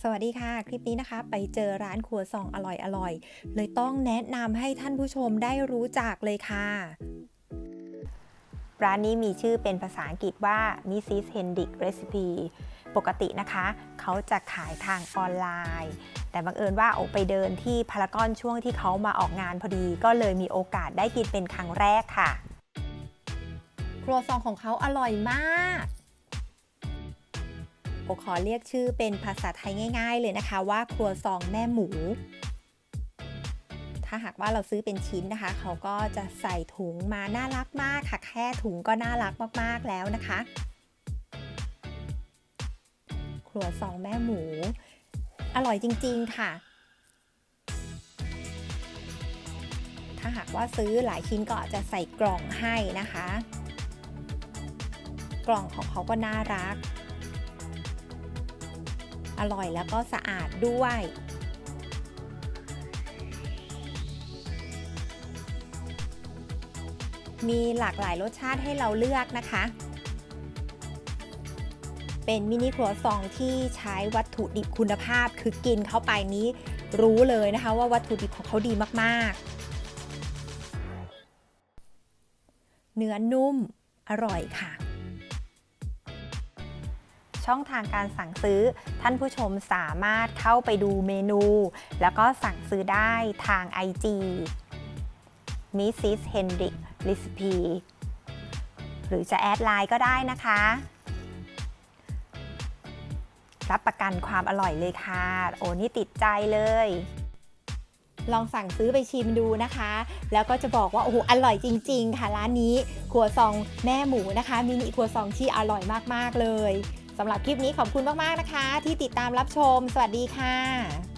สวัสดีค่ะ คลิปนี้นะคะ ไปเจอร้านครัวซองอร่อยๆเลยต้องแนะนำให้ท่านผู้ชมได้รู้จักเลยค่ะ ร้านนี้มีชื่อเป็นภาษาอังกฤษว่า Mrs. Hendrick Recipe ปกตินะคะ เขาจะขายทางออนไลน์ แต่บังเอิญว่าโอไปเดินที่พารากอนช่วงที่เขามาออกงานพอดี ก็เลยมีโอกาสได้กินเป็นครั้งแรกค่ะ ครัวซองของเขาอร่อยมาก โอขอเรียกชื่อเป็นภาษาไทยง่าย ๆ เลยนะคะ ว่าครัวซองแม่หมู ถ้าหากว่าเราซื้อเป็นชิ้นนะคะ เขาก็จะใส่ถุงมาน่ารักมากค่ะ แค่ถุงก็น่ารักมากๆแล้วนะคะ ครัวซองแม่หมู อร่อยจริง ๆ ค่ะถ้าหากว่าซื้อหลายชิ้นก็จะใส่กล่องให้นะคะ กล่องของเขาก็น่ารัก อร่อยแล้วก็สะอาดด้วย มีหลากหลายรสชาติให้เราเลือกนะคะ เป็นมินิครัวซองที่ใช้วัตถุดิบคุณภาพคือกินเข้าไปนี้รู้เลยนะคะว่าวัตถุดิบของเขาดีมากๆเนื้อนุ่ม อร่อยค่ะ ช่องทางการสั่งซื้อ ท่านผู้ชมสามารถเข้าไปดูเมนู แล้วก็สั่งซื้อได้ทาง IG Mrs. Hendrick Recipe หรือจะแอดไลน์ก็ได้นะคะ รับประกันความอร่อยเลยค่ะ โอ้นี่ติดใจเลยลองสั่งซื้อไปชิมดูนะคะ แล้วก็จะบอกว่า โอ้โห อร่อยจริง ๆ ค่ะ ร้านนี้ครัวซองแม่หมูนะคะ มินิครัวซองที่อร่อยมาก ๆ เลยำหรับคลิปนี้ขอบคุณมากๆนะคะ ที่ติดตามรับชม สวัสดีค่ะ